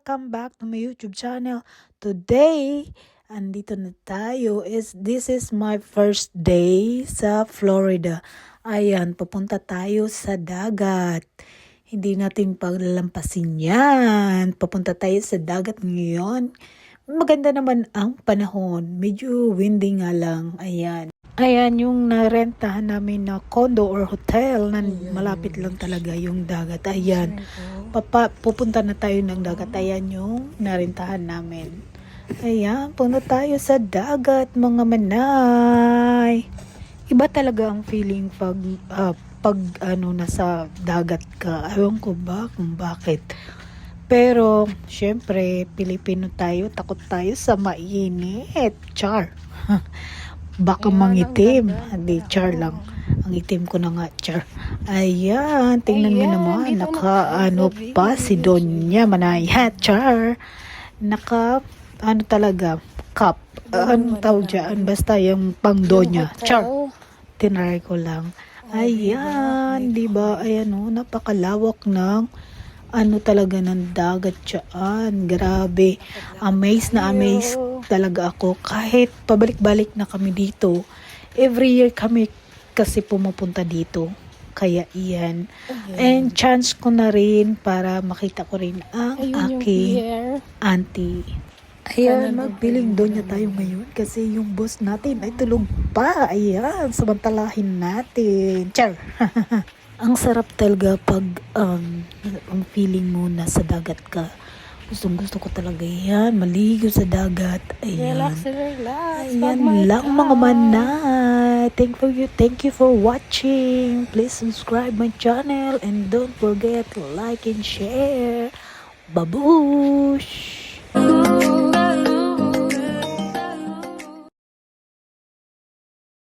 welcome back to my YouTube channel. Today, andito na tayo. Is This is my first day sa Florida. Ayan, pupunta tayo sa dagat. Hindi natin paglalampasin yan. Pupunta tayo sa dagat ngayon. Maganda naman ang panahon. Medyo windy nga lang. Ayan. Ayan yung narentahan namin na condo or hotel na malapit lang talaga yung dagat. Ayan. Papa, pupunta na tayo ng dagat. Ayan yung narentahan namin. Ayan, punta tayo sa dagat mga manay. Iba talaga ang feeling pag ah, pag ano nasa dagat ka. Ewan ko ba kung bakit. Pero, syempre, Pilipino tayo, takot tayo sa mainit. Char. Baka mangitim. Hindi, char lang. Ang itim ko na nga, char. Ayan, tingnan mo naman. Naka, na- ano pa, si Donya Manaya, char. Naka, ano talaga, cup. Ano tawag dyan? Basta yung pang Donya. Char. Tinry ko lang. Ayan, di ba? Ayan oh, napakalawak ng ano talaga ng dagat dyan. Grabe. Amazed na amazed talaga ako. Kahit pabalik-balik na kami dito, every year kami kasi pumupunta dito. Kaya iyan. And chance ko na rin para makita ko rin ang Ayun aking auntie. Ayan, magbiling doon niya tayo ngayon kasi yung boss natin ay tulog pa. Ayan, samantalahin natin. Char! ang sarap talaga pag um, ang feeling mo nasa dagat ka. Gustong gusto ko talaga yan. Maligo sa dagat. Ayan. Relax, relax. Ayan lang mga manay. Thank for you. Thank you for watching. Please subscribe my channel and don't forget to like and share. Babush!